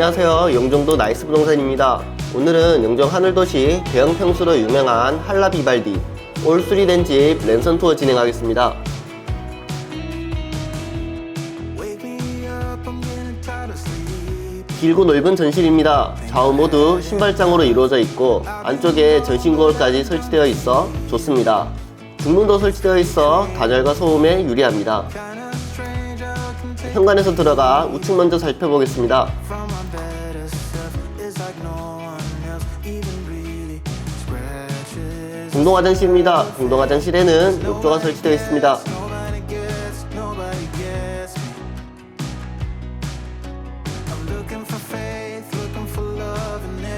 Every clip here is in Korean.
안녕하세요. 영종도 나이스 부동산입니다. 오늘은 영종 하늘도시 대형 평수로 유명한 한라 비발디 올 수리된 집 랜선 투어 진행하겠습니다. 길고 넓은 전실입니다. 좌우 모두 신발장으로 이루어져 있고 안쪽에 전신 거울까지 설치되어 있어 좋습니다. 중문도 설치되어 있어 단열과 소음에 유리합니다. 현관에서 들어가 우측 먼저 살펴보겠습니다. 공동 화장실입니다. 공동 화장실에는 욕조가 설치되어 있습니다.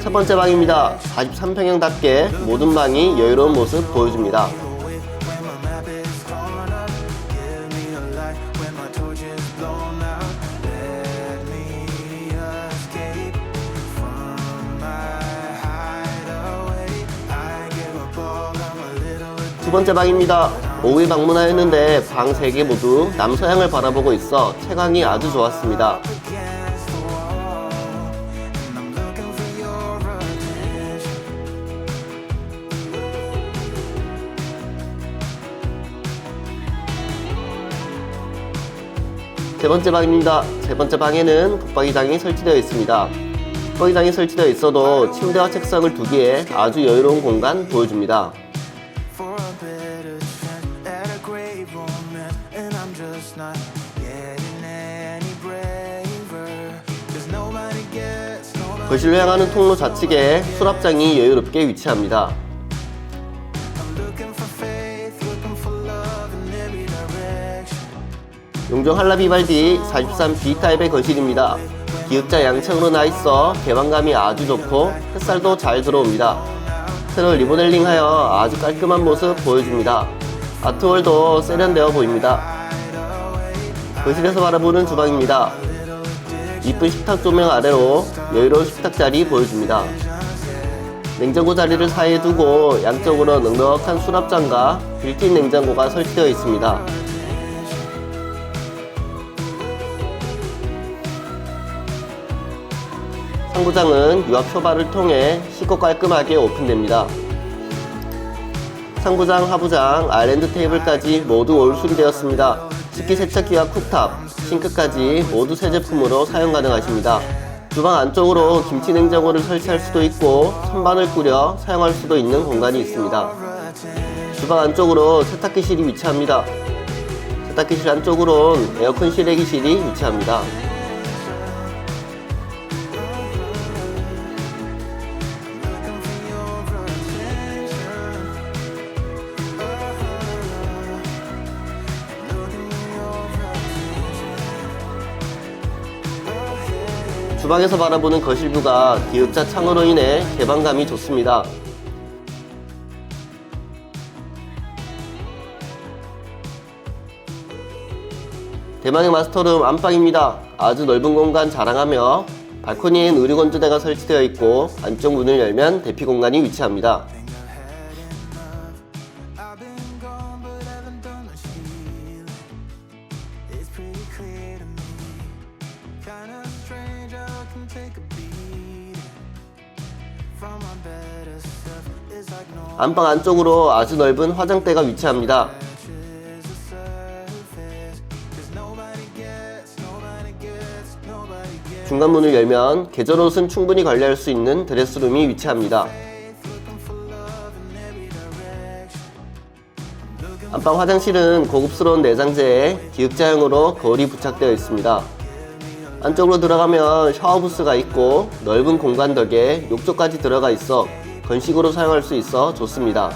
첫 번째 방입니다. 43평형답게 모든 방이 여유로운 모습 보여줍니다. 두 번째 방입니다. 오후에 방문하였는데 방세개 모두 남서향을 바라보고 있어 채광이 아주 좋았습니다. 세 번째 방입니다. 세 번째 방에는 붙박이장이 설치되어 있습니다. 붙박이장이 설치되어 있어도 침대와 책상을 두기에 아주 여유로운 공간 보여줍니다. Romance, and I'm just not getting any braver. Cause nobody gets, nobody 거실로 향하는 통로 좌측에 수납장이 여유롭게 위치합니다. I'm looking for faith, looking for love in every direction. 용종 한라비발디 43B 타입의 거실입니다. 기역자 양층으로 나 있어 개방감이 아주 좋고 햇살도 잘 들어옵니다. 새로 리모델링하여 아주 깔끔한 모습 보여줍니다. 아트월도 세련되어 보입니다. 거실에서 바라보는 주방입니다. 이쁜 식탁 조명 아래로 여유로운 식탁 자리 보여줍니다. 냉장고 자리를 사이에 두고 양쪽으로 넉넉한 수납장과 빌트인 냉장고가 설치되어 있습니다. 상부장은 유압 표발을 통해 쉽고 깔끔하게 오픈됩니다. 상부장, 하부장, 아일랜드 테이블까지 모두 올 수리 되었습니다. 식기 세척기와 쿡탑, 싱크까지 모두 새 제품으로 사용 가능하십니다. 주방 안쪽으로 김치 냉장고를 설치할 수도 있고 선반을 꾸려 사용할 수도 있는 공간이 있습니다. 주방 안쪽으로 세탁기실이 위치합니다. 세탁기실 안쪽으론 에어컨 실외기실이 위치합니다. 주방에서 바라보는 거실뷰가 기역자 창으로 인해 개방감이 좋습니다. 대망의 마스터룸 안방입니다. 아주 넓은 공간 자랑하며 발코니엔 의류 건조대가 설치되어 있고 안쪽 문을 열면 대피 공간이 위치합니다. 안방 안쪽으로 아주 넓은 화장대가 위치합니다. 중간 문을 열면 계절 옷은 충분히 관리할 수 있는 드레스룸이 위치합니다. 안방 화장실은 고급스러운 내장재에 기역자형으로 거울이 부착되어 있습니다. 안쪽으로 들어가면 샤워 부스가 있고 넓은 공간 덕에 욕조까지 들어가 있어 건식으로 사용할 수 있어 좋습니다.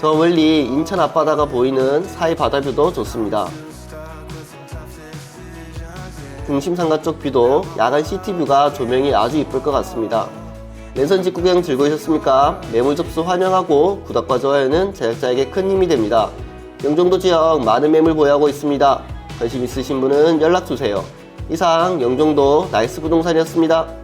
저 멀리 인천 앞바다가 보이는 사이 바다뷰도 좋습니다. 중심 상가 쪽 뷰도 야간 시티뷰가 조명이 아주 이쁠 것 같습니다. 랜선 집 구경 즐거우셨습니까? 매물 접수 환영하고 구독과 좋아요는 제작자에게 큰 힘이 됩니다. 영종도 지역 많은 매물 보유하고 있습니다. 관심 있으신 분은 연락 주세요. 이상 영종도 나이스 부동산이었습니다.